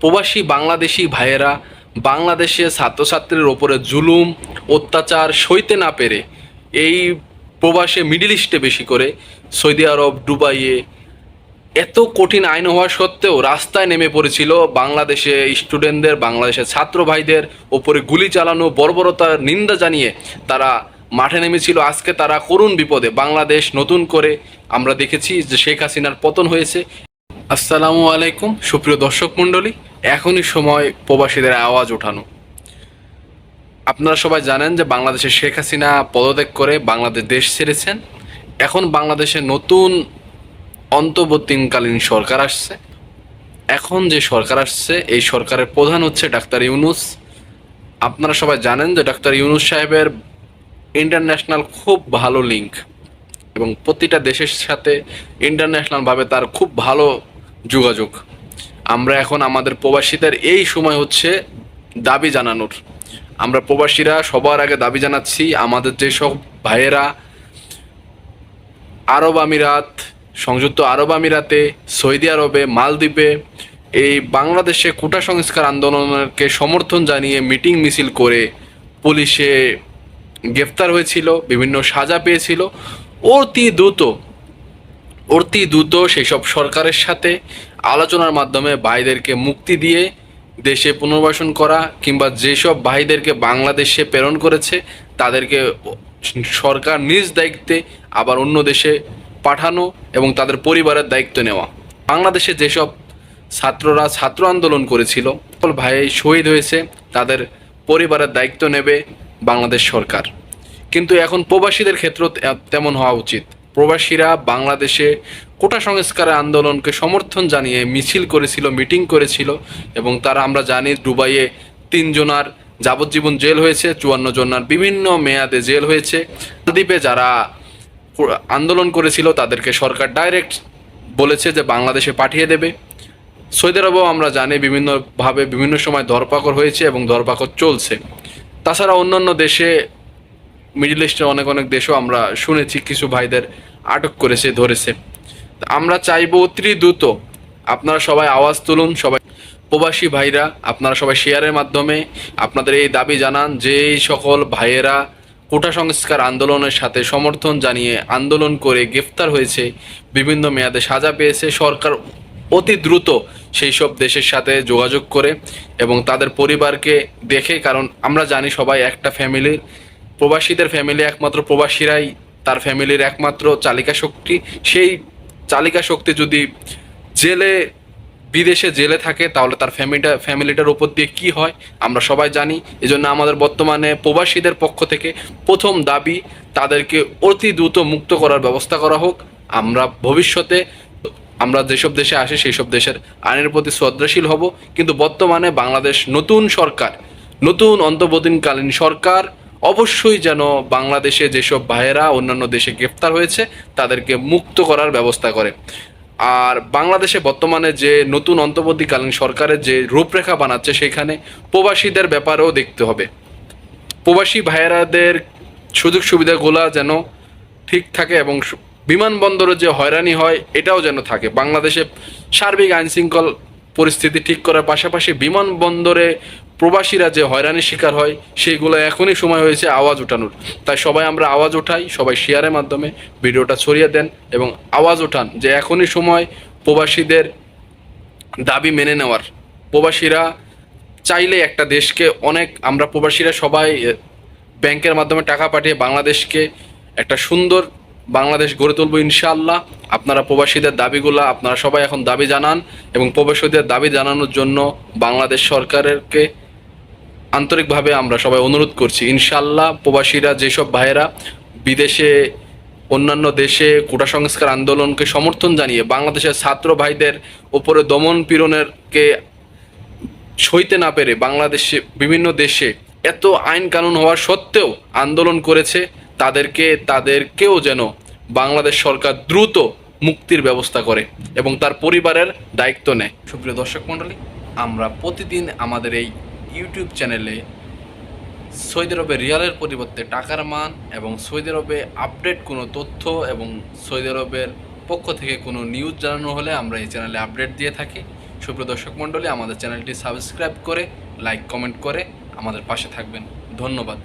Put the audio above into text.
প্রবাসী বাংলাদেশি ভাইয়েরা বাংলাদেশে ছাত্রছাত্রীর ওপরে জুলুম, অত্যাচার সইতে না পেরে এই প্রবাসে মিডিল ইস্টে বেশি করে সৌদি আরব, দুবাইয়ে এত কঠিন আইন হওয়া সত্ত্বেও রাস্তায় নেমে পড়েছিল বাংলাদেশে স্টুডেন্টদের, বাংলাদেশের ছাত্র ভাইদের ওপরে গুলি চালানো, বর্বরতার নিন্দা জানিয়ে তারা মাঠে নেমেছিল। আজকে তারা করুণ বিপদে বাংলাদেশ নতুন করে আমরা দেখেছি যে শেখ হাসিনার পতন হয়েছে। আসসালামু আলাইকুম, সুপ্রিয় দর্শক মণ্ডলী। এখনই সময় প্রবাসীদের আওয়াজ ওঠানো। আপনারা সবাই জানেন যে বাংলাদেশের শেখ হাসিনা পদত্যাগ করে বাংলাদেশ দেশ ছেড়েছেন। এখন বাংলাদেশে নতুন অন্তর্বর্তীকালীন সরকার আসছে। এখন যে সরকার আসছে, এই সরকারের প্রধান হচ্ছে ডাক্তার ইউনুস। আপনারা সবাই জানেন যে ডাক্তার ইউনুস সাহেবের ইন্টারন্যাশনাল খুব ভালো লিঙ্ক এবং প্রতিটা দেশের সাথে ইন্টারন্যাশনালভাবে তার খুব ভালো যোগাযোগ। আমরা এখন আমাদের প্রবাসীদের এই সময় হচ্ছে দাবি জানানোর। আমরা প্রবাসীরা সবার আগে দাবি জানাচ্ছি, আমাদের যেসব ভাইয়েরা আরব আমিরাত, সংযুক্ত আরব আমিরাতে, সৌদি আরবে, মালদ্বীপে এই বাংলাদেশে কোটা সংস্কার আন্দোলনকে সমর্থন জানিয়ে মিটিং মিছিল করে পুলিশে গ্রেফতার হয়েছিল, বিভিন্ন সাজা পেয়েছিল। অতি দ্রুত অতি দ্রুত সেই সব সরকারের সাথে আলোচনার মাধ্যমে ভাইদেরকে মুক্তি দিয়ে দেশে পুনর্বাসন করা কিংবা যেসব ভাইদেরকে বাংলাদেশে প্রেরণ করেছে, তাদেরকে সরকার নিজ দায়িত্বে আবার অন্য দেশে পাঠানো এবং তাদের পরিবারের দায়িত্ব নেওয়া। বাংলাদেশে যেসব ছাত্ররা ছাত্র আন্দোলন করেছিল, সকল ভাই শহীদ হয়েছে, তাদের পরিবারের দায়িত্ব নেবে বাংলাদেশ সরকার। কিন্তু এখন প্রবাসীদের ক্ষেত্র তেমন হওয়া উচিত। প্রবাসীরা বাংলাদেশে কোটা সংস্কারের আন্দোলনকে সমর্থন জানিয়ে মিছিল করেছিল, মিটিং করেছিল এবং তারা, আমরা জানি, দুবাইয়ে তিনজনার যাবজ্জীবন জেল হয়েছে, চুয়ান্ন জনার বিভিন্ন মেয়াদে জেল হয়েছে। দ্বীপে যারা আন্দোলন করেছিল, তাদেরকে সরকার ডাইরেক্ট বলেছে যে বাংলাদেশে পাঠিয়ে দেবে। সৌদি আরবেও, আমরা জানি, বিভিন্নভাবে বিভিন্ন সময় ধরপাকড় হয়েছে এবং ধরপাকড় চলছে। তাছাড়া অন্যান্য দেশে মিডল ইস্টের অনেক অনেক দেশও আমরা শুনেছি, কিছু ভাইদের আটক করেছে, ধরেছে। আমরা চাইব অতি দ্রুত আপনারা সবাই আওয়াজ তুলুন, সবাই প্রবাসী ভাইরা, আপনারা সবাই শেয়ারের মাধ্যমে আপনাদের এই দাবি জানান যে সকল ভাইয়েরা কোটা সংস্কার আন্দোলনের সাথে সমর্থন জানিয়ে আন্দোলন করে গ্রেফতার হয়েছে, বিভিন্ন মেয়াদে সাজা পেয়েছে। সরকার অতি দ্রুত সেই সব দেশের সাথে যোগাযোগ করে এবং তাদের পরিবারকে দেখে, কারণ আমরা জানি সবাই একটা ফ্যামিলির প্রবাসীদের ফ্যামিলি একমাত্র প্রবাসীরাই তার ফ্যামিলির একমাত্র চালিকা শক্তি। সেই চালিকা শক্তি যদি জেলে, বিদেশে জেলে থাকে, তাহলে তার ফ্যামিলিটা ফ্যামিলিটার উপর দিয়ে কি হয়, আমরা সবাই জানি। এজন্য আমাদের বর্তমানে প্রবাসীদের পক্ষ থেকে প্রথম দাবি, তাদেরকে অতি দ্রুত মুক্ত করার ব্যবস্থা করা হোক। আমরা ভবিষ্যতে, আমরা যেসব দেশে আসি সেই সব দেশের আইনের প্রতি শ্রদ্ধাশীল হব। কিন্তু বর্তমানে বাংলাদেশ নতুন সরকার, নতুন অন্তর্বর্তীকালীন সরকার অবশ্যই যেন বাংলাদেশে যেসব ভাইয়েরা অন্যান্য দেশে গ্রেফতার হয়েছে, তাদেরকে মুক্ত করার ব্যবস্থা করে। আর বাংলাদেশে বর্তমানে যে নতুন অন্তর্বর্তীকালীন সরকারের যে রূপরেখা বানাচ্ছে সেখানে প্রবাসীদের ব্যাপারেও দেখতে হবে। প্রবাসী ভাইয়েরাদের সুযোগ সুবিধাগুলো যেন ঠিক থাকে এবং বিমানবন্দরে যে হয়রানি হয়, এটাও যেন থাকে। বাংলাদেশে সার্বিক আইন শৃঙ্খল পরিস্থিতি ঠিক করার পাশাপাশি বিমানবন্দরে প্রবাসীরা যে হয়রানির শিকার হয় সেইগুলো এখনই সময় হয়েছে আওয়াজ ওঠানোর। তাই সবাই আমরা আওয়াজ ওঠাই, সবাই শেয়ারের মাধ্যমে ভিডিওটা ছড়িয়ে দেন এবং আওয়াজ ওঠান যে এখনই সময় প্রবাসীদের দাবি মেনে নেওয়ার। প্রবাসীরা চাইলে একটা দেশকে অনেক, আমরা প্রবাসীরা সবাই ব্যাংকের মাধ্যমে টাকা পাঠিয়ে বাংলাদেশকে একটা সুন্দর বাংলাদেশ গড়ে তুলবো ইনশাআল্লাহ। আপনারা প্রবাসীদের দাবিগুলা আপনারা সবাই এখন দাবি জানান এবং প্রবাসীদের দাবি জানানোর জন্য বাংলাদেশ সরকারেরকে আন্তরিকভাবে আমরা সবাই অনুরোধ করছি। ইনশাআল্লাহ প্রবাসীরা, যেসব ভাইয়েরা বিদেশে, অন্যান্য দেশে কোটা সংস্কার আন্দোলনকে সমর্থন জানিয়ে বাংলাদেশের ছাত্র ভাইদের উপরে দমন পীড়নেরকে সইতে না পেরে বাংলাদেশে, বিভিন্ন দেশে এত আইন কানুন হওয়ার সত্ত্বেও আন্দোলন করেছে। তাদেরকে, তাদেরকেও যেন বাংলাদেশ সরকার দ্রুত মুক্তির ব্যবস্থা করে এবং তার পরিবারের দায়িত্ব নেয়। সুপ্রিয় দর্শক মণ্ডলী, আমরা প্রতিদিন আমাদের এই ইউটিউব চ্যানেলে সৌদি আরবে রিয়ালের পরিবর্তে টাকার মান এবং সৌদি আরবে আপডেট কোনো তথ্য এবং সৌদি আরবের পক্ষ থেকে কোনো নিউজ জানানো হলে আমরা এই চ্যানেলে আপডেট দিয়ে থাকি। সুপ্রিয় দর্শক মণ্ডলী, আমাদের চ্যানেলটি সাবস্ক্রাইব করে, লাইক, কমেন্ট করে আমাদের পাশে থাকবেন। ধন্যবাদ।